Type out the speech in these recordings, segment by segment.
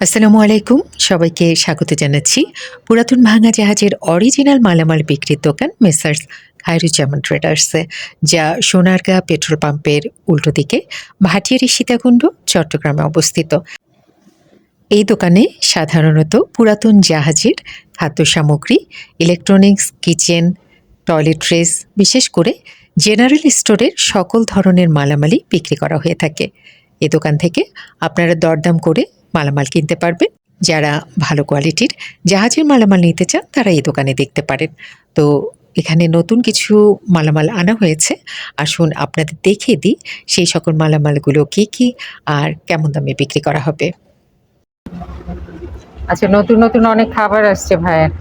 আসসালামু আলাইকুম। সবাইকে স্বাগত জানাচ্ছি। পুরাতন ভাঙা জাহাজের অরিজিনাল মালামাল বিক্রির দোকান মেসার্স খায়রুজ্জামান ট্রেডার্সে যা সোনারগাঁ পেট্রোল পাম্পের উল্টো দিকে ভাটিয়ারি সীতাকুণ্ড, চট্টগ্রামে অবস্থিত। এই দোকানে সাধারণত পুরাতন জাহাজের খাদ্য সামগ্রী ইলেকট্রনিক্স কিচেন টয়লেট্রিজ বিশেষ করে জেনারেল স্টোরের সকল ধরনের মালামালই বিক্রি করা হয়ে থাকে। এ দোকান থেকে আপনারা দরদাম করে মালামাল কিনতে পারবেন যারা ভালো কোয়ালিটির জাহাজের মালামাল নিতে চান তারা এই দোকানে দেখতে পারেন। তো এখানে নতুন কিছু মালামাল আনা হয়েছে। আসুন আপনাদের দেখিয়ে দিই সেই সকল মালামালগুলো কি কি আর কেমন দামে বিক্রি করা হবে। আচ্ছা নতুন নতুন অনেক খাবার আসছে ভাইয়ের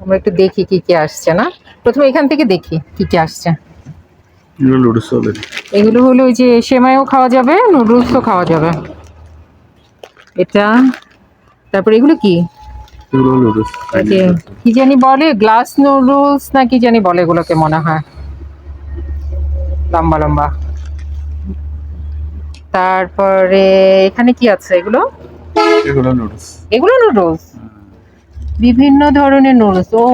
আমরা একটু দেখি কি কি আসছে না? প্রথমে এখান থেকে দেখি কি কি আসছে। এগুলো এগুলো হলো ওই যে সেমাইও খাওয়া যাবে নুডলসও খাওয়া যাবে। এটা তারপরে এগুলো কি? কি জানি বলে গ্লাস নুডলস না কি জানি বলে এগুলোকে মনে হয়। লম্বা লম্বা। তারপরে এখানে কি আছে এগুলো? এগুলো লুডুস এগুলো নুডলস বিভিন্ন ধরনের নুডলস ও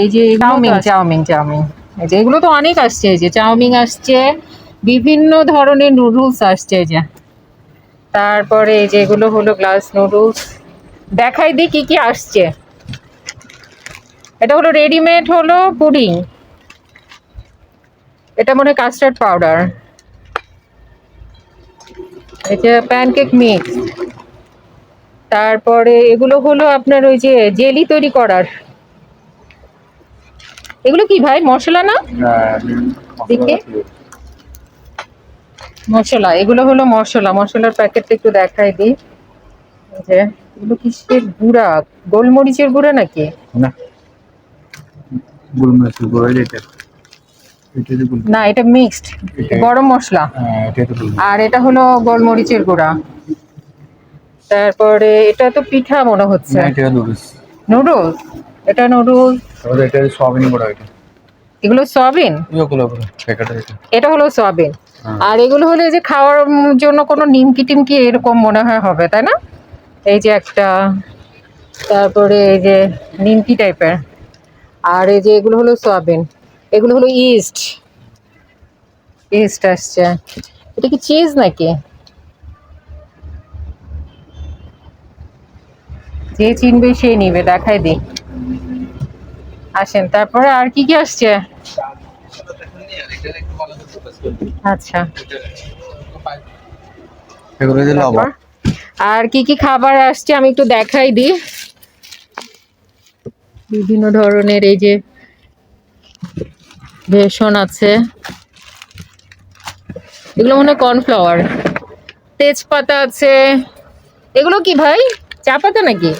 এই যে চাউমিন চাউমিন চাউমিন এই যে এগুলো তো অনেক আসছে এই যে চাউমিন আসছে বিভিন্ন ধরনের নুডলস আসছে এই যে। তারপরে এই যে এগুলো হলো গ্লাস নুডলস দেখাই দিই কি কি আসছে। এটা হলো রেডিমেড হলো পুডিং এটা মনে হয় কাস্টার্ড পাউডার এটা প্যানকেক মিক্স তারপরে এগুলো হলো আপনার ওই যে জেলি তৈরি করার। এগুলো কি ভাই মশলা না? দেখি। মশলা এগুলো হলো মশলা। মশলার প্যাকেটটা একটু দেখাই দিই। যে এগুলো কিসের গুঁড়া? গোলমরিচের গুঁড়া নাকি? না। গোলমরিচের গুঁড়ো এটা। না এটা মিক্সড গরম মশলা। হ্যাঁ আর এটা হলো গোলমরিচের গুঁড়া। তারপরে এটা তো পিঠা মনে হচ্ছে। নুডলস। এটা নুডলস? এটা সয়াবিন গুঁড়ো এটা। এগুলো সয়াবিন? এটা হলো সয়াবিন। আর এগুলো হলো যে খাওয়ার জন্য কোনো নিমকি টিমকি এরকম মনে হয় হবে তাই না? এই যে একটা তারপরে এই যে নিমকি টাইপের। আর এই যে এগুলো হলো সয়াবিন এগুলো হলো ইস্ট। ইস্ট আসছে। এটা কি চিজ নাকি? যে চিনবে সে নিবে দেখাই দিই। আসেন তারপরে আর কি কি আসছে? আচ্ছা। এগুলো যে লবণ। আর কি কি খাবার আসছে আমি একটু দেখাই দিই। বিভিন্ন ধরনের এই যে বেসন আছে। এগুলো মনে হয় কর্নফ্লাওয়ার। তেজপাতা আছে। এগুলো কি ভাই? চা পাতা নাকি?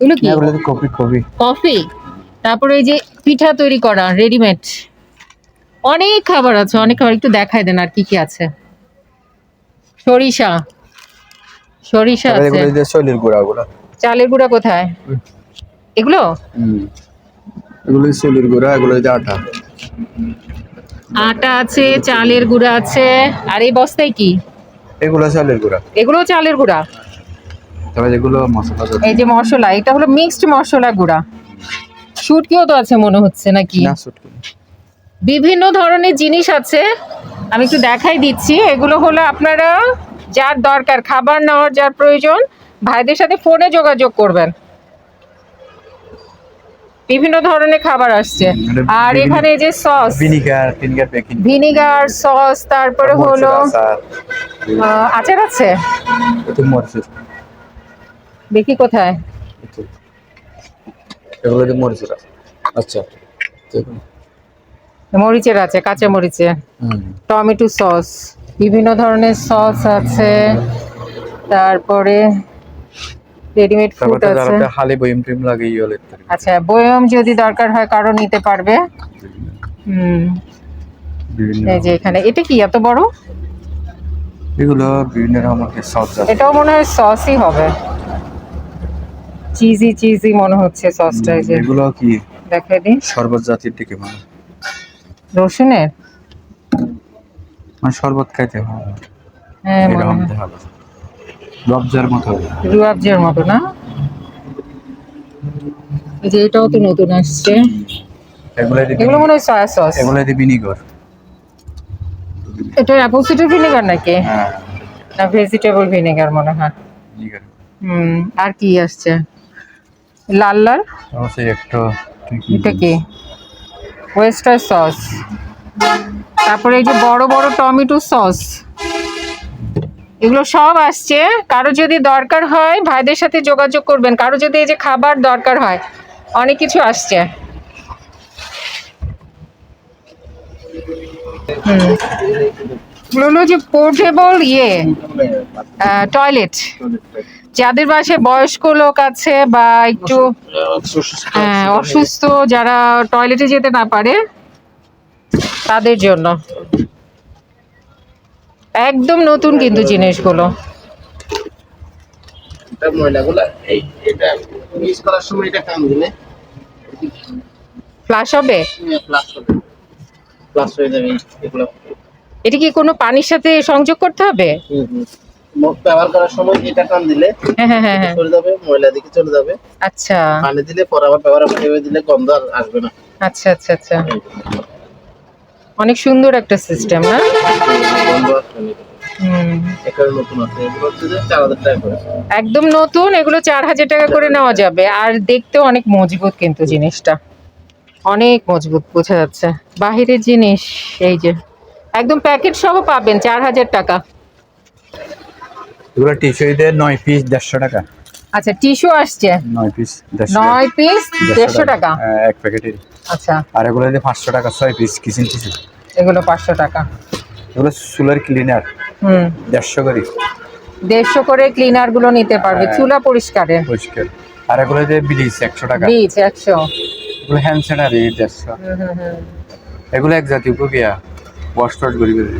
এগুলো কি? কপি কপি কফি তারপরে এই যে পিঠা তৈরি করা রেডিমেড অনেক খাবার আছে অনেক খাবার একটু দেখাই দেন আর কি কি আছে। সরিষা। সরিষা আছে। শৈলের গুঁড়া গুলো চালের গুঁড়া কোথায়? এগুলো? এগুলো শৈলের গুঁড়া এগুলো যে আটা। আটা আছে চালের গুঁড়া আছে। আর এই বস্তায় কি? এগুলো চালের গুঁড়া। এগুলো চালের গুঁড়া? তবে যেগুলো মশলা এই যে মশলা এটা হলো মিক্সড মশলা গুঁড়া। শুটকিও তো আছে মনে হচ্ছে নাকি? না শুটকি বিভিন্ন ধরনের জিনিস আছে। আমি একটু দেখাই দিচ্ছি। এগুলো হলো আপনারা যার দরকার খাবার নেওয়ার যার প্রয়োজন ভাইদের সাথে ফোনে যোগাযোগ করবেন। বিভিন্ন ধরনের খাবার আসছে। আর এখানে যে সস। ভিনিগার ভিনিগার সস তারপরে হলো আচার। আছে? দেখি কোথায়। এগুলো মরিচের আচ্ছা দেখুন। মরিচের আছে কাঁচা মরিচের টমেটো সস বিভিন্ন ধরনের সস আছে। তারপরে রেডিমেড ফুড আছে। হালি বইম টিম লাগে ইয়েলের আচ্ছা বয়ম যদি দরকার হয় কারও নিতে পারবে। হুম। এই যে এখানে এটা কি এত বড়? এগুলো বিভিন্ন রকমের সস আছে। এটাও মনে হয় সসই হবে। চিজি চিজি মনে হচ্ছে সসটা এই যে। এগুলো কি? দেখাই দিই শরবত জাতির দিকে মানে রসুনের? মানে শরবত খাইতে হবে। হ্যাঁ এরকম মতো রুয়াবজের মতো না? এই যে এটাও তো নতুন আসছে। এগুলো মনে হয় সয়া সস এগুলো দিয়ে ভিনিগর এটা অ্যাপল সিডার ভিনেগার নাকি? হ্যাঁ। না ভেজিটেবল ভিনেগার মনে হয়। হুম আর কি আসছে? লাল লাল? একটু এটা কি? ওয়েস্টার সস তারপরে এই যে বড় বড় টমেটো সস এগুলো সব আসছে। কারও যদি দরকার হয়, ভাইদের সাথে যোগাযোগ করবেন। কারও যদি এই যে খাবার দরকার হয়, অনেক কিছু আসছে। হুম। যে পোর্টেবল ইয়ে টয়লেট যাদের বাসায় বয়স্ক লোক আছে বা একটু হ্যাঁ, অসুস্থ যারা টয়লেটে যেতে না পারে তাদের জন্য। একদম নতুন কিন্তু জিনিসগুলো। ফ্লাশ হবে? হয়ে এটা কি কোনো পানির সাথে সংযোগ করতে হবে? ব্যবহার করার সময় এটা টান দিলে হ্যাঁ হ্যাঁ হ্যাঁ যাবে ময়লা দিকে চলে যাবে। আচ্ছা। পানি দিলে পরে আবার ব্যবহার করে দিলে গন্ধ আর আসবে না। আচ্ছা আচ্ছা আচ্ছা। অনেক সুন্দর একটা সিস্টেম না? একদম নতুন এগুলো চার হাজার টাকা করে নেওয়া যাবে। আর দেখতেও অনেক মজবুত কিন্তু জিনিসটা। অনেক মজবুত বোঝা যাচ্ছে। বাহিরের জিনিস এই যে। একদম প্যাকেট সহ পাবেন চার হাজার টাকা। এগুলো টিস্যুতে নয় পিস দেড়শো টাকা। আচ্ছা টিস্যু আসছে। নয় পিস নয় পিস দেড়শো টাকা। হ্যাঁ, এক প্যাকেটের আচ্ছা। আর এগুলো দিয়ে পাঁচশো টাকা ছয় পিস কিচেন টিস্যু। এগুলো পাঁচশো টাকা। এগুলো চুলার ক্লিনার হুম। দেড়শো করে। দেড়শো করে ক্লিনারগুলো নিতে পারবে। হ্যাঁ। চুলা পরিষ্কারের। পরিষ্কার। আর এগুলো দিয়ে ব্লিচ একশো টাকা। বীজ একশো। এগুলো হ্যান্ড স্যানিটারি দেড়শো। এগুলো এক জাতীয় প্রক্রিয়া। ওয়াশ করি করে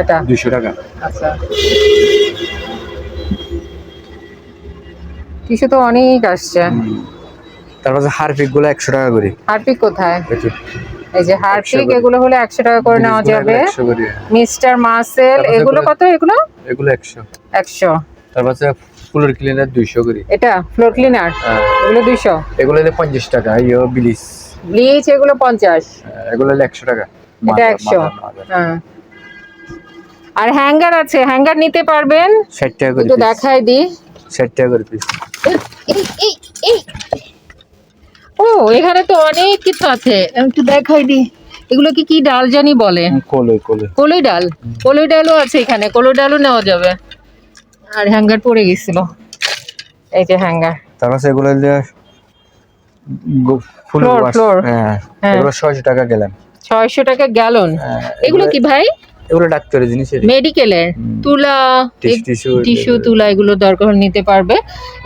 এটা? দুশো টাকা। আচ্ছা। টিস্যু তো অনেক আসছে। তারপর হারপিকগুলো একশো টাকা করে। হারপিক কোথায়? এই যে হারপিক এগুলো হলে একশো টাকা করে নেওয়া যাবে। মিস্টার মাসেল এগুলো কত এগুলো? এগুলো একশো। একশো। তারপর ফুলের ক্লিনার দুইশো করে। এটা ফ্লোর ক্লিনার হ্যাঁ, এগুলো দুইশো? এগুলো হলে পঞ্চাশ টাকা ইয়ে ব্লিচ। ব্লিচ এগুলো পঞ্চাশ। এগুলো হলে একশো টাকা। এটা একশো। হ্যাঁ। আর হ্যাঙ্গার আছে হ্যাঙ্গার নিতে পারবেন। ষাট টাকা করে দেখাই দিই। ষাট টাকা করে পিস। ও এখানে তো অনেক কিছু আছে। একটু দেখাই দিই। এগুলো কি কি ডাল জানি বলে? কোলে কোলে কলই। ডাল? কলই ডালও আছে এখানে। কলই ডালও নেওয়া যাবে। আর হ্যাঙ্গার পড়ে গেছিল। এই যে হ্যাঙ্গার। তারপর এগুলো হলে গো- ফুলের। হ্যাঁ হ্যাঁ। এগুলো ছয়শো টাকা গেলাম। ছয়শো টাকা গ্যালন। হ্যাঁ, এগুলো কি ভাই? এগুলো ডাক্তারের জিনিস মেডিকেলের তুলা টিস্যু তুলা এগুলো দরকার নিতে পারবে।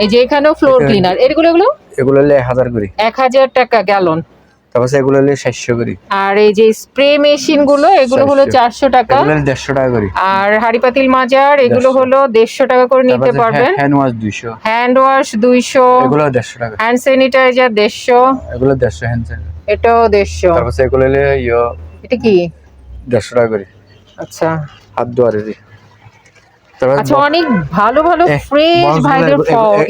এই যে এখানেও ফ্লোর ক্লিনার এগুলো এগুলো? এগুলো হলে হাজার করে। এক হাজার টাকা গ্যালন তারপর এগুলো হলে সাতশো করে। আর এই যে স্প্রে মেশিনগুলো এগুলো হলো চারশো। টাকা। দেড়শো টাকা করে। আর হাড়ি পাতিল মাজার এগুলো হলো দেড়শো টাকা করে নিতে পারবেন। হ্যান্ড ওয়াশ দুইশো। হ্যান্ড ওয়াশ দুইশো। এগুলো দেড়শো টাকা। হ্যান্ড স্যানিটাইজার দেড়শো। এগুলো দেড়শো হ্যান্ড এটাও দেড়শো। তারপর এগুলো হলে ইয়ে এটা কি? দেড়শো টাকা করে। আচ্ছা। হাত দোয়ারে আচ্ছা অনেক ভালো ভালো ফ্রেশ ভাইদের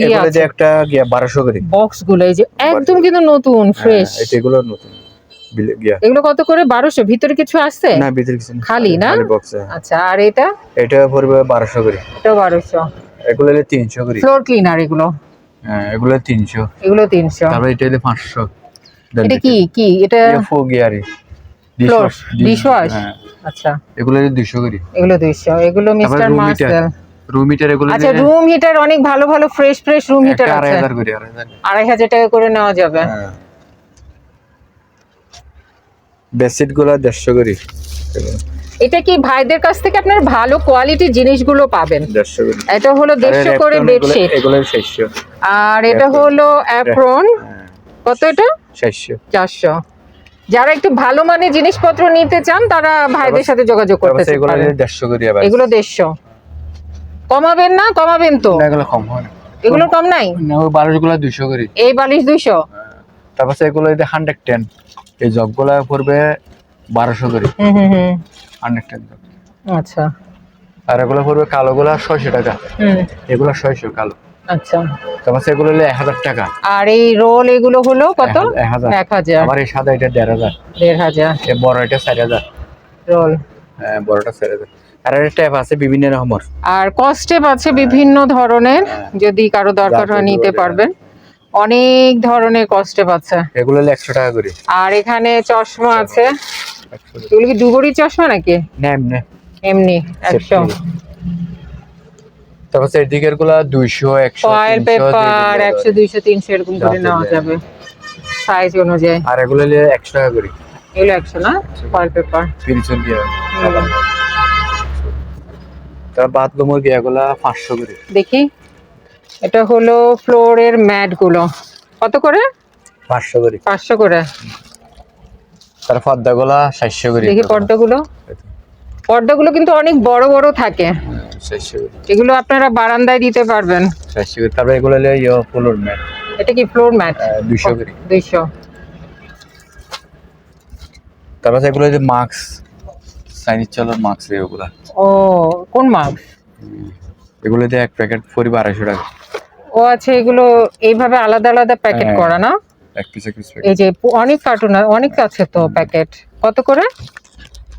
ইয়ে আছে যে একটা গিয়া বারোশো করে। বক্সগুলো এই যে একদম কিন্তু নতুন ফ্রেশ হ্যাঁ, এটা এগুলো নতুন। এগুলো কত করে? বারোশো? ভিতরে কিছু আছে না ভিতরে কিছু না। খালি না? বক্স আচ্ছা আর এটা? এটা পড়বে বারোশো করে। এটাও বারোশো। এগুলো হলে তিনশো করে। ফ্লোর ক্লিনার এগুলো। হ্যাঁ এগুলো তিনশো। এগুলো তিনশো। তারপরে এটা হলে পাঁচশো। এটা কি কি? এটা ফো গিয়ারি। Floor, dishwash? আচ্ছা। এগুলো হলে দুশো করে। এগুলো দুইশো। এগুলো মিস্টার মার্সেল রুম হিটার এগুলো আচ্ছা রুম হিটার অনেক ভালো ভালো ফ্রেশ ফ্রেশ রুম হিটার আছে। হাজার করে আড়াই হাজার আড়াই হাজার টাকা করে নেওয়া যাবে। হ্যাঁ। বেডশিটগুলো দেড়শো করে। এটা কি ভাইদের কাছ থেকে আপনার ভালো কোয়ালিটির জিনিসগুলো পাবেন? এটা হলো দেড়শো করে বেডশিট এগুলো আর এটা. হলো অ্যাপ্রন হ্যাঁ। কত এটা? ষাটশো চারশো। যারা একটু ভালো মানের জিনিসপত্র নিতে চান তারা ভাইদের সাথে যোগাযোগ করতে পারেন। এগুলো দেড়শো। কমাবেন না কমাবেন তো। এগুলো কম হয় এগুলো কম নাই? না ওই বারোশগুলো দুশো করে। এই বালিশ দুইশো? তারপর এগুলো যদি হান্ড্রেড টেন এই জবগুলো পড়বে বারোশো করে। হান্ড্রেড টেন আচ্ছা। আর এগুলো পড়বে কালোগুলা ছয়শো টাকা। এগুলো ছয়শো কালো। আচ্ছা। তারপর সেগুলো হলো এক হাজার টাকা। আর এই রোল এগুলো হলো কত? এক হাজার এক হাজার। আবার এই সাদা এটা দেড় হাজার। দেড় হাজার। বড় এটা চার হাজার। রোল। হ্যাঁ বড়টা চার হাজার। আর ট্যাপ আছে বিভিন্ন রকমের। আর কস্টেপ আছে বিভিন্ন ধরনের যদি কারও দরকার হয় নিতে পারবেন। অনেক ধরনের কস্টেপ আছে। এগুলো হলো একশো টাকা করে। আর এখানে চশমা আছে। এগুলো কি দুবড়ি চশমা নাকি? না এমনি। এমনি একশো। তারপর সেই দিকেরগুলা দুইশো একশো ফয়েল পেপার একশো দুইশো তিনশো এরকম করে নেওয়া যাবে। সাইজ অনুযায়ী। আর এগুলো হলো একশো টাকা করে। এগুলো একশো না? ফয়েল পেপার তিনশো দিয়ে বাথরুমের পাঁচশো করে। দেখি। এটা হলো ফ্লোরের ম্যাটগুলো। কত করে? পাঁচশো করে। পাঁচশো করে। তার পর্দা গুলা সাতশো করে। দেখি পর্দাগুলো। পর্দাগুলো কিন্তু অনেক বড় বড় থাকে। এগুলো আপনারা বারান্দায় দিতে পারবেন। তারপর এগুলো হলো ইয়ে ফুলোর ম্যাট এটা কি ফ্লোর ম্যাট দুইশো করে। দুইশো। তারপর এগুলো যে মাস্ক চাইনিজ চলার মাস্ক এগুলা ও কোন মাস্ক এগুলো দিয়ে এক প্যাকেট পরিবার আড়াইশো টাকা। ও আচ্ছা এগুলো এইভাবে আলাদা আলাদা প্যাকেট। করা না? এক পিস এক পিস এই যে অনেক কার্টুন অনেক আছে তো প্যাকেট কত করে?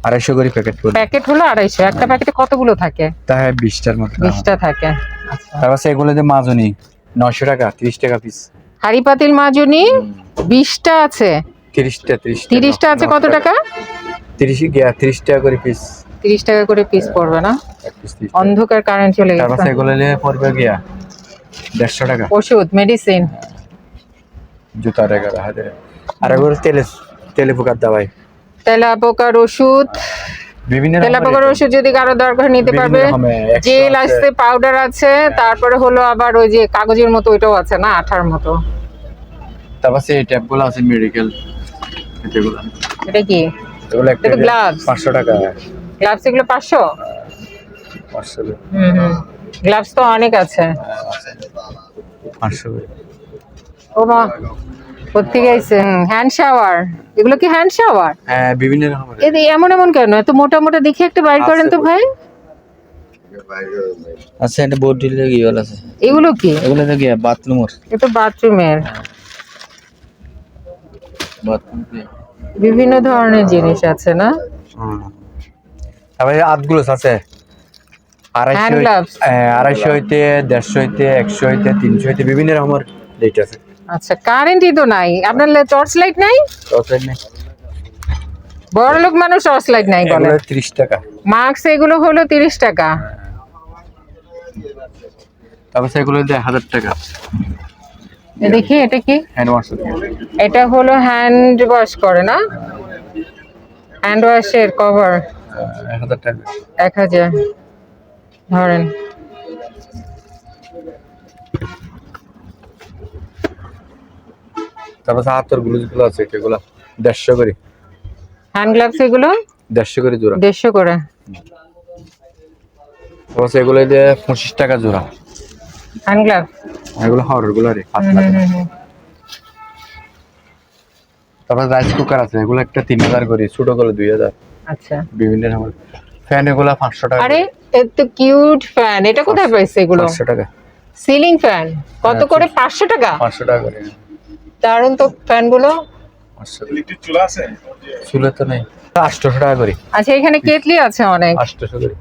আড়াইশো করে প্যাকেট প্যাকেট হলো আড়াইশো। একটা প্যাকেটে কতগুলো থাকে? তাই বিশটার মতো। বিশটা থাকে। আচ্ছা। তারপর এগুলো যে মাজনি নশো টাকা তিরিশ টাকা পিস হাড়ি পাতিল মাজুনি বিশটা আছে? তিরিশটা তিরিশ তিরিশটা আছে কত টাকা। তিরিশ গিয়া তিরিশ টাকা করে পিস তিরিশ টাকা করে পিস পড়বে না? অন্ধকার কারেন্ট চলে তারপর গেছে। এগুলো নিয়ে পড়বে গিয়া দেড়শো টাকা। ওষুধ মেডিসিন জুতা টাকা হাতে। আর এগুলো তেলে তেলে পোকার দাবাই তেলা পোকার ওষুধ। বিভিন্ন তেলা রকমের পোকার item। ওষুধ যদি কারও দরকার নিতে পারবে জেল আছে। পাউডার আছে তারপরে হলো আবার ওই যে কাগজের মতো ওইটাও আছে না আঠার মতো? তারপর সেই আছে মেডিকেল এটা কি? এগুলো একটা এটা তো পাঁচশো টাকা। গ্লাভস এগুলো। হুম হুম। গ্লাভস তো অনেক আছে। ও মা। কোথেকে আইছে হ্যান্ড শাওয়ার এগুলো কি হ্যান্ড শাওয়ার হ্যাঁ বিভিন্ন রকমের। এই এমন এমন কেন? এত মোটা মোটা দেখি একটা বাইর করেন তো ভাই। আচ্ছা এটা বোর্ড দিলে কি হল আছে এগুলো কি? এগুলো তো গিয়া বাথরুমের এটা বাথরুমের বাথরুম বিভিন্ন ধরনের জিনিস আছে না? তারপরে আটগুলো আছে। আড়াইশো আড়াইশো হইতে দেড়শো হইতে একশো হইতে তিনশো হইতে বিভিন্ন রকমের রেট আছে। আচ্ছা কারেন্টই তো নাই। আপনার টর্চ লাইট নাই? নেই। বড় লোক মানুষ টর্চ লাইট নাই বলে। এগুলো ত্রিশ টাকা। মার্কস এগুলো হলো তিরিশ টাকা। তারপর সেগুলো দেয় হাজার টাকা। এ দেখি এটা কি? হ্যান্ড ওয়াশ এটা হলো হ্যান্ড ওয়াশ করে না? হ্যান্ড ওয়াশের কভার এক হাজার টাকা। এক হাজার। ধরেন। তারপর হাতের গ্লুজগুলো আছে এগুলো দেড়শো করে। হ্যান্ড গ্লাভস এগুলো? দেড়শো করে জোড়া। দেড়শো করে। তারপর সেগুলো দিয়ে পঁচিশ টাকা জোড়া। Hand gloves? এগুলো হাওড়েরগুলো রে পাতলা তারপর রাইস কুকার আছে এগুলো একটা তিন হাজার করে ছোটগুলো দুই হাজার। আচ্ছা। বিভিন্ন রকমের ফ্যান এগুলো পাঁচশো টাকা আরে এত কিউট ফ্যান এটা কোথায় পাইছে এগুলো? পাঁচশো টাকা। সিলিং ফ্যান কত হ্যাঁ, করে? পাঁচশো টাকা? পাঁচশো টাকা করে। দারুণ তো ফ্যানগুলো পাঁচশো চুলে তো নেই। আটশোশো টাকা করে। আচ্ছা এখানে কেটলি আছে অনেক। আটশোশো করে।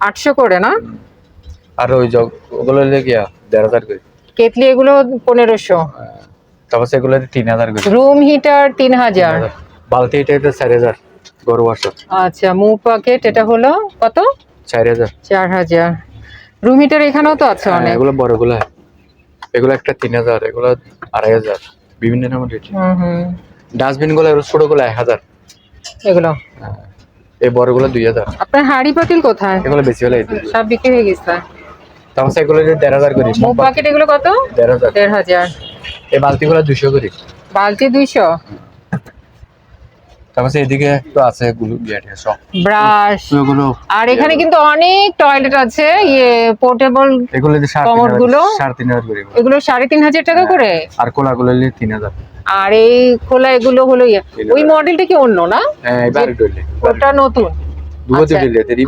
আটশো করে না? আর ওই জগ ওগুলো লেগে দেড় হাজার করে। কেটলি এগুলো পনেরোশো। তারপর সেগুলো তিন হাজার করে। রুম হিটার তিন হাজার। বালতি এটা এটা চার হাজার গরু বাসা আচ্ছা মুভ প্যাকেট এটা হলো কত? চার হাজার। চার হাজার। রুম হিটার এখানেও তো আছে হ্যাঁ, অনেক। এগুলো বড়গুলো। এগুলো একটা তিন হাজার এগুলো আড়াই হাজার। বিভিন্ন নাম রেট ডাস্টবিনগুলো এগুলো ছোটগুলো এক হাজার। এগুলো? এই বড়গুলো দুই হাজার। আপনার হাড়ি পাতিল কোথায়? এগুলো বেশি হলে সব বিক্রি হয়ে গেছে। সেগুলো যে দেড় হাজার করি মুখ প্যাকেট এগুলো কত? দেড় হাজার। দেড় হাজার। এই বালতিগুলো দুশো করি। বালতি দুইশো? তারপর এদিকে তো আছে গুলো গেট সব। ব্রাশ। এগুলো আর এখানে কিন্তু অনেক টয়লেট আছে ইয়ে পোর্টেবল এগুলো যে সাড়ে তিন কমোডগুলো? হাজার সাড়ে তিন হাজার করি এগুলো। এগুলো সাড়ে তিন হাজার টাকা করে? আর কোলাগুলো নিলে তিন হাজার। আর এই খোলা এগুলো হলো ইয়ে। ওই মডেলটা কি অন্য না? হ্যাঁ ওটা নতুন। আচ্ছা।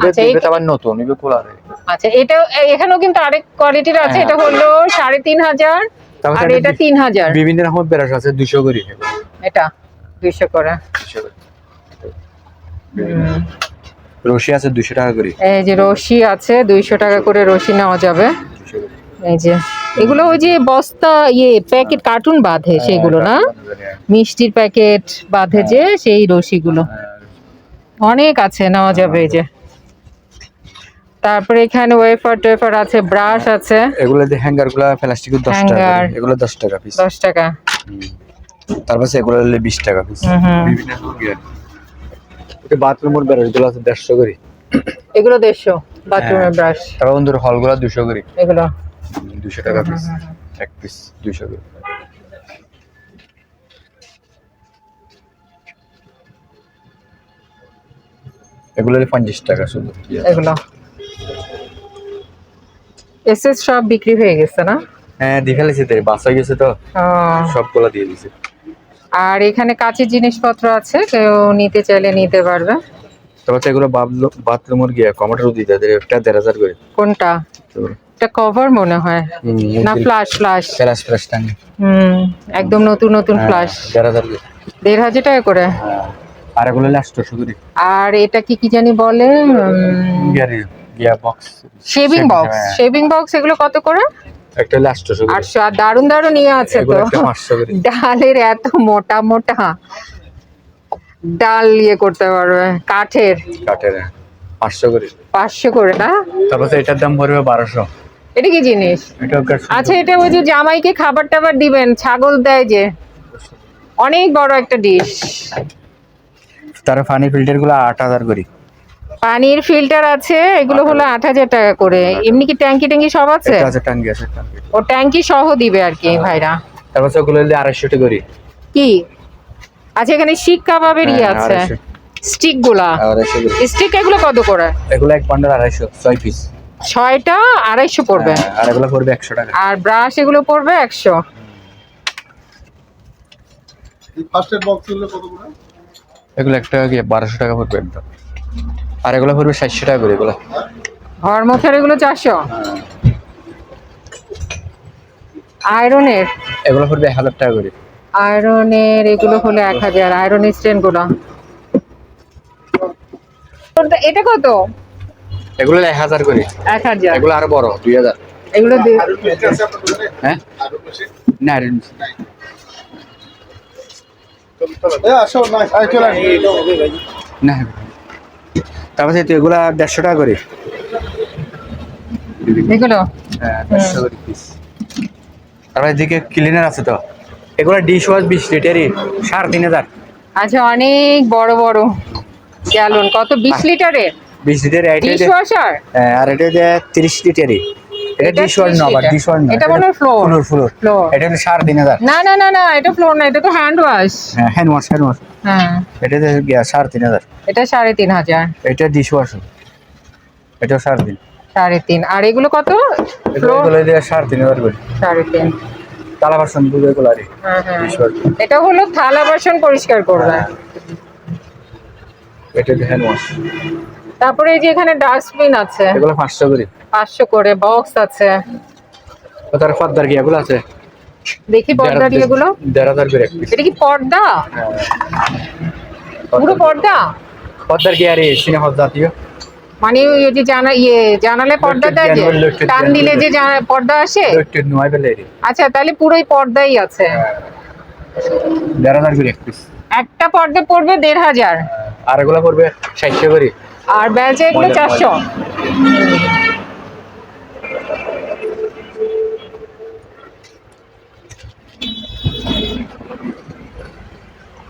আচ্ছা, নতুন খোলা আচ্ছা এটা এখানেও কিন্তু আরেক কোয়ালিটির আছে হ্যাঁ। এটা হলো সাড়ে তিন হাজার আর এটা তিন হাজার। বিভিন্ন রকম আছে দুশো করে। এটা? দুইশো করে। রশি আছে দুশো টাকা করে? এই যে রশি আছে দুইশো টাকা করে রশি নেওয়া যাবে। এই যে এগুলো ওই যে বস্তা ইয়ে প্যাকেট কার্টুন বাঁধে সেগুলো না? মিষ্টির প্যাকেট বাঁধে যে সেই রশিগুলো। অনেক আছে নেওয়া যাবে এই যে। তারপরে এখানে ওয়েফার টোয়েফার আছে ব্রাশ আছে। এগুলো যে হ্যাঙ্গারগুলা প্লাস্টিকের দশ টাকা এগুলো দশ টাকা পিস দশ টাকা। তারপর এগুলো হলে বিশ টাকা পিস। বিভিন্ন বাথরুমের বেরাসগুলো আছে দেড়শো করে। এগুলো দেড়শো বাথরুমের হ্যাঁ। ব্রাশ তারপর বন্ধুর হলগুলা দুশো করে। এগুলো। দুশো টাকা পিস এক পিস দুশো করে। এগুলো হলে পঞ্চাশ টাকা শুধু। এগুলো। এসএস সব বিক্রি হয়ে গেছে না? হ্যাঁ দেখে লেছি তো। বাস হয়ে গেছে তো। সবগুলা দিয়ে দিছে আর এখানে কাঁচের জিনিসপত্র আছে কেউ নিতে চাইলে নিতে পারবে। তারপর এগুলো বাথরুমের গিয়ে কমাটারও দিতে দেয় একটা দেড় হাজার করে। কোনটা? এটা কভার মনে হয়। না ফ্লাশ ফ্লাশ ফ্লাশ ফ্লাশ টাঙ্গে হুম একদম নতুন নতুন হ্যাঁ, ফ্লাশ দেড় হাজার দেড় হাজার টাকা করে? হ্যাঁ। আর এগুলো আটশোশো করে আর এটা কি কি জানি বলে গিয়ার বক্স শেভিং বক্স হ্যাঁ। শেভিং বক্স এগুলো কত করে? একটা হলে আর দারুণ দারুণ ইয়ে আছে তো। ডালের এত মোটা মোটা। ডাল ইয়ে করতে পারবে কাঠের। কাঠের হ্যাঁ। পাঁচশো করে। পাঁচশো করে না? তারপর এটার দাম পড়বে বারোশো। এটা কি জিনিস? আচ্ছা এটা ওই যে জামাইকে খাবার টাবার দিবেন ছাগল দেয় যে। অনেক বড় একটা ডিশ তার পানি ফিল্টারগুলো আট হাজার করি। পানির ফিল্টার আছে এগুলো হলো আট হাজার টাকা করে। এমনি কি ট্যাঙ্কি ট্যাঙ্কি সব আছে? একটা আছে ও ট্যাঙ্কি সহ দিবে আর কি ভাইরা। তারপর ওগুলো হলে আড়াইশোটি করি। কি? আচ্ছা এখানে শিক কাবাবের ইয়ে হ্যাঁ, আছে। আড়াইশো। স্টিকগুলা স্টিক এগুলো কত করে? এগুলো এক পান্ডার আড়াইশো ছয় পিস ছয়টা আড়াইশো পড়বে। আর এগুলো পড়বে একশো টাকা। আর ব্রাশ এগুলো পড়বে একশো। ফার্স্টের বক্সগুলো কত করে? এগুলো একটা কি বারোশো টাকা পড়বে একদম। আর এগুলো পড়বে সাতশো টাকা করে এগুলো। ঘর মোছার এগুলো চারশো? আয়রনের? এগুলো পড়বে এক হাজার টাকা করে। আয়রনের এগুলো হলো এক হাজার আয়রন স্ট্যান্ডগুলো এটা কত? এগুলো এক হাজার করে। এক হাজার। এগুলো আরও বড় দুই হাজার। এগুলো দে- আর আছে আপনার দোকানে হ্যাঁ? না আর এ আসো না আয় চলে আসি না তারপর তো এগুলা দেড়শো টাকা করে। এগুলো? তারপরে পিস তারপর এদিকে ক্লিনার আছে তো। এগুলো ডিশ ওয়াশ বিশ লিটারই সাড়ে তিন হাজার। আচ্ছা অনেক বড় বড়। গ্যালন কত? বিশ লিটারের? বিশ লিটার ডিশ ওয়াশার হ্যাঁ, আর এটা যে তিরিশ লিটারই। এটা এটা ডিশ ওয়াশ 30 না আবার লিটার। ডিশ ওয়াশ না এটা মনে হয় ফ্লোর ফ্লোর এটা হলো সাড়ে তিন হাজার না না না না এটা ফ্লোর না এটা তো হ্যান্ড ওয়াশ হ্যাঁ হ্যান্ড ওয়াশ হ্যান্ড ওয়াশ হ্যাঁ। এটা গিয়া এটা এটা আর এগুলো কত? এগুলো ফ্লোর এগুলো দিয়ে সাড়ে তিন হাজার করে। সাড়ে তিন। তালা বাসন দুটো এগুলো আর হ্যাঁ হ্যাঁ। এটা হলো থালা বাসন পরিষ্কার করবে। এটা হ্যান্ড ওয়াশ তারপরে এই যে এখানে ডাস্টবিন আছে। এগুলো পাঁচশো করে। পাঁচশো করে বক্স আছে। তার পদ্মার কি এগুলো আছে? দেখি পর্দার এগুলো দেড় হাজার করে এটা কি পর্দা? পুরো পর্দা? পদ্মার কি আর সিনেমা জাতীয়? মানে ওই যে জানা ইয়ে জানালে পর্দা দেয় যে? টান দিলে যে পর্দা আসে? আচ্ছা তাহলে পুরোই পর্দাই আছে। দেড় হাজার করে এক পিস একটা পর্দা পড়বে দেড় হাজার। আর এগুলো পড়বে ষাটশো করে। আর ব্যাচে এগুলো চারশো।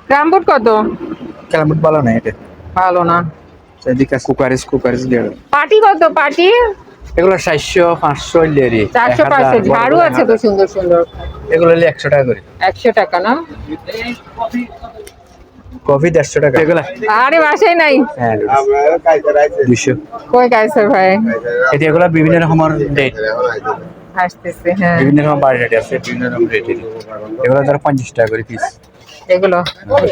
গ্রামবোর্ড কত? কেমন ভালো না এটা। ভালো না। এদিকে কুকারিস কুকারিস দিয়ে পাটি কত? পাটি এগুলো সাতশো পাঁচশো লেরি চারশো পাঁচশো। ঝাড়ু আছে তো সুন্দর সুন্দর। এগুলো একশো টাকা করে। একশো টাকা না? কফি দেড়শো টাকা। এগুলো? আরে বাসায় নাই। হ্যাঁ দুশো কই গাইছে ভাই? এটি এগুলো বিভিন্ন রকমের আইতে আসতেছে হ্যাঁ। বিভিন্ন রকম বাড়ি রেট আছে বিভিন্ন রকম রেট এগুলো ধরো পঞ্চাশ টাকা করে পিস এগুলো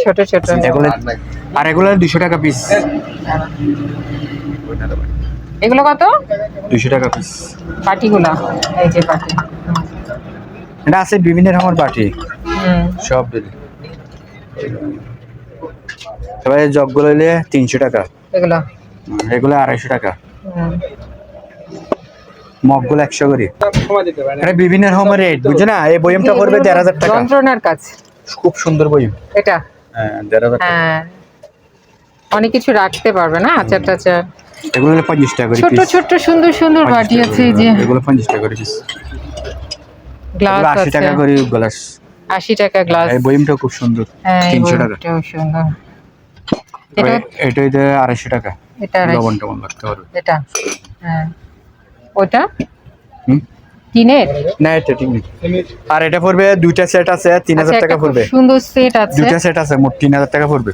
ছোট ছোট। এগুলো আর এগুলো দুশো টাকা পিস এগুলো কত? দুশো টাকা পিস পাটিগুলা এই যে পাটি এটা আছে বিভিন্ন রকমের পার্টি হুম। সব এবারে জগগুলো নিলে তিনশো টাকা। এগুলো? এগুলো আড়াইশো টাকা। মগগুলো একশো করে। এটা বিভিন্ন রকমের রেট বুঝছ না? এই বইমটা পড়বে দেড় হাজার টাকা। যন্ত্রণার কাজ। খুব সুন্দর বইম এটা? হ্যাঁ দেড় হাজার হ্যাঁ। অনেক কিছু রাখতে পারবে না? আচার টাচার এগুলো হলে পঞ্চাশ টাকা করে ছোট ছোট সুন্দর সুন্দর বাটি আছে যে। এগুলো পঞ্চাশ টাকা করে পিস গ্লাস আশি টাকা করে গ্লাস আশি টাকা গ্লাস এই বইমটা খুব সুন্দর। হ্যাঁ তিনশো টাকা। সুন্দর। এটা এটা এটা আড়াইশো টাকা। এটা লবণ টবণ লাগতে পারবে। এটা। হ্যাঁ। ওটা টিনের? না এটা ঠিক আর এটা পড়বে দুইটা সেট আছে তিন হাজার আচ্ছা, টাকা পড়বে। সুন্দর সেট আছে। দুইটা সেট আছে মোট তিন হাজার টাকা পড়বে।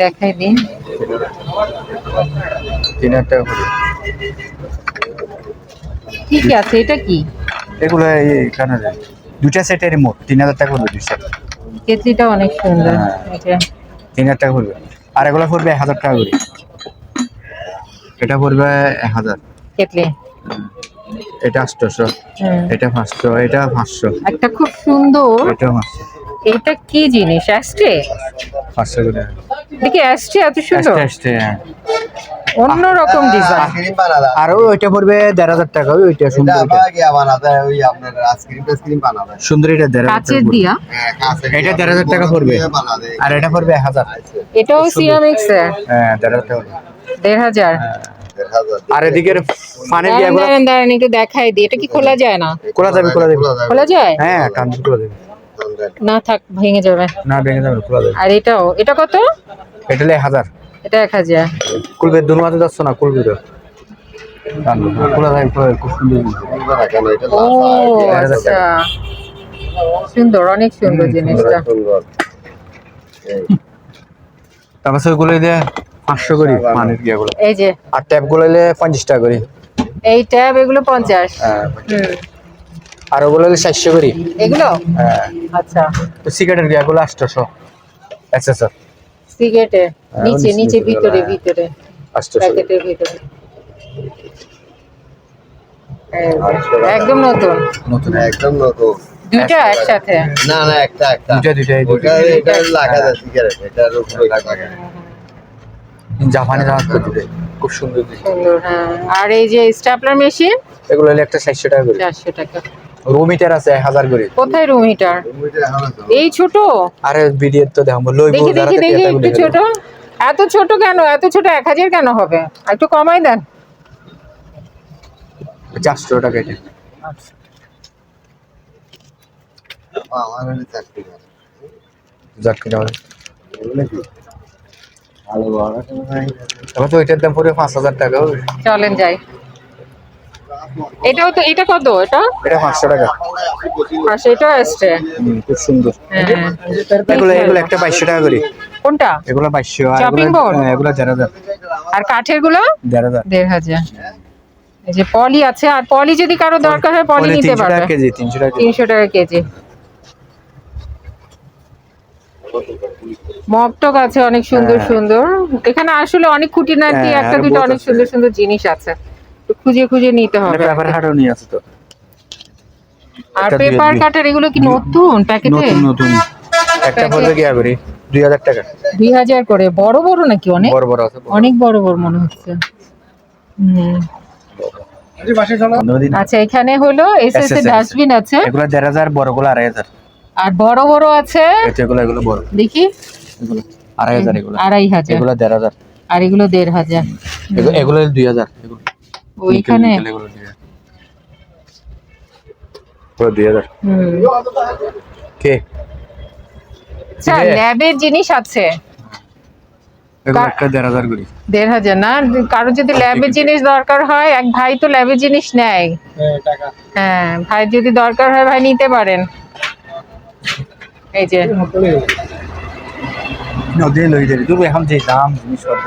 দেখাই দিন তিন হাজার টাকা পড়বে। কি কি আছে? এটা কি? এগুলো এই এখানে দুইটা সেটের মোট তিন হাজার টাকা পড়বে দুই সেট কেতলিটা অনেক সুন্দর। হ্যাঁ। তিন হাজার টাকা পড়বে। আর এগুলো পড়বে এক হাজার টাকা করে। এটা পড়বে এক হাজার। কেটলি? এটা আটশোশো হুম। এটা পাঁচশো এটা পাঁচশো। একটা খুব সুন্দর। এটা পাঁচশো। এটা কি জিনিস? অ্যাস্ট্রে? পাঁচশো করে। দেখি অ্যাস্ট্রে? এত সুন্দর। আস্তে আস্তে হ্যাঁ অন্য রকম ডিজাইন আর ওইটা পড়বে দেড় হাজার টাকা ওইটা সুন্দর সুন্দর এটা দেড় কাচের দিয়া? হ্যাঁ এটা দেড় হাজার টাকা পড়বে। আর এটা পড়বে এক হাজার। এটাও সিরামিক্স হ্যাঁ দেড় হাজার টাকা দেড় হাজার? আর দিয়ে দাঁড়ান দাঁড়ান দাঁড়ান একটু দেখাই দিই। এটা কি খোলা যায় না? খোলা যাবে খোলা যাবে। খোলা যায়? হ্যাঁ কান খোলা যাবে। না থাক ভেঙে যাবে। না ভেঙে যাবে খোলা যাবে। আর এটাও? এটা কত? এটা হাজার। এটা এক হাজার। কুলবে দুনো মাঝে যাচ্ছ না? কুলবে তো। খোলা যাবে খোলা খুব সুন্দর ও আচ্ছা। সুন্দর অনেক সুন্দর জিনিসটা। তারপর ওইগুলো দিয়ে পাঁচশো করি পানির গিয়াগুলো। এই যে। আর ট্যাপগুলো পঞ্চাশ টাকা করি। এই ট্যাব এগুলো পঞ্চাশ। হ্যাঁ আর ওগুলো হলে চারশো করি। এগুলো? হ্যাঁ। আচ্ছা। তো সিগারেটের গিয়াগুলো আটশোশো। আচ্ছা স্যার সিগারেটে হ্যাঁ, নিচে নিচে ভিতরে ভিতরে প্যাকেটের ভিতরে। একদম নতুন? নতুন একদম নতুন। দুইটা একসাথে? না না একটা একটা। দুইটা দুইটা। এটা লাগা যায় সিগারেট এটার উপরে লাগা জাপানি জাহাজ খুব। সুন্দর। হ্যাঁ। আর এই যে স্ট্যাপলার মেশিন? এগুলো হলে একটা চারশো টাকা করে। চারশো টাকা। রুম হিটার আছে এক হাজার করে। কোথায় রুম হিটার। এই ছোট? আরে ভিডিও তো দেখাবো লইব দেখি দেখি দেখি একটু ছোট। এত ছোট কেন? এত ছোট এক হাজার কেন হবে? একটু কমাই দেন। চারশো টাকা এটা। তো দাম পড়বে পাঁচ হাজার টাকা হবে। চলেন যাই। এটাও তো এটা কত? এটা? এটা পাঁচশো টাকা। আর সেটাও আসছে। খুব সুন্দর। হ্যাঁ এগুলো এগুলো একটা বাইশশো টাকা করে। কোনটা? এগুলো বাইশশো আর Chopping এগুলো board? হ্যাঁ, এগুলো দেড় হাজার। আর কাঠেরগুলো দেড় হাজার। দেড় হাজার। এই যে পলি আছে আর পলি যদি কারও দরকার হয় পলি নিতে তিনশো টাকা কেজি তিনশো টাকা কেজি। তিনশো টাকা কেজি। মগটক আছে অনেক সুন্দর হ্যাঁ। সুন্দর। এখানে আসলে অনেক খুঁটিনাটি হ্যাঁ, একটা দুটো অনেক সুন্দর সুন্দর জিনিস আছে। একটু খুঁজে খুঁজে নিতে হবে। পেপার হাটও নিয়ে আছে তো। আর পেপার কাটার এগুলো কি নতুন প্যাকেটে? নতুন নতুন। একটা পড়বে করি দুই হাজার টাকা। দুই হাজার করে। বড় বড় নাকি অনেক? বড় বড় আছে অনেক বড় বড় মনে হচ্ছে। হুম। আচ্ছা এখানে হলো এস এস SSS ডাস্টবিন আছে। এগুলো দেড় হাজার বড়গুলো আড়াই হাজার। আর বড় বড় আছে। এগুলো এগুলো বড়। দেখি। এগুলো আড়াই হাজার এগুলো। আড়াই হাজার। এগুলো দেড় হাজার। আর এগুলো দেড় হাজার। এগুলো এগুলো দুই হাজার। এগুলো। ওইখানে পুরো দুই হাজার কে? আচ্ছা এ- ল্যাবের জিনিস আছে। দেড় হাজার না? কারও যদি ল্যাবের জিনিস দরকার হয় এক ভাই তো ল্যাবের জিনিস নেয়। হ্যাঁ ভাই যদি দরকার হয় ভাই নিতে পারেন। এই যে। এখন দাম জিনিসপত্র।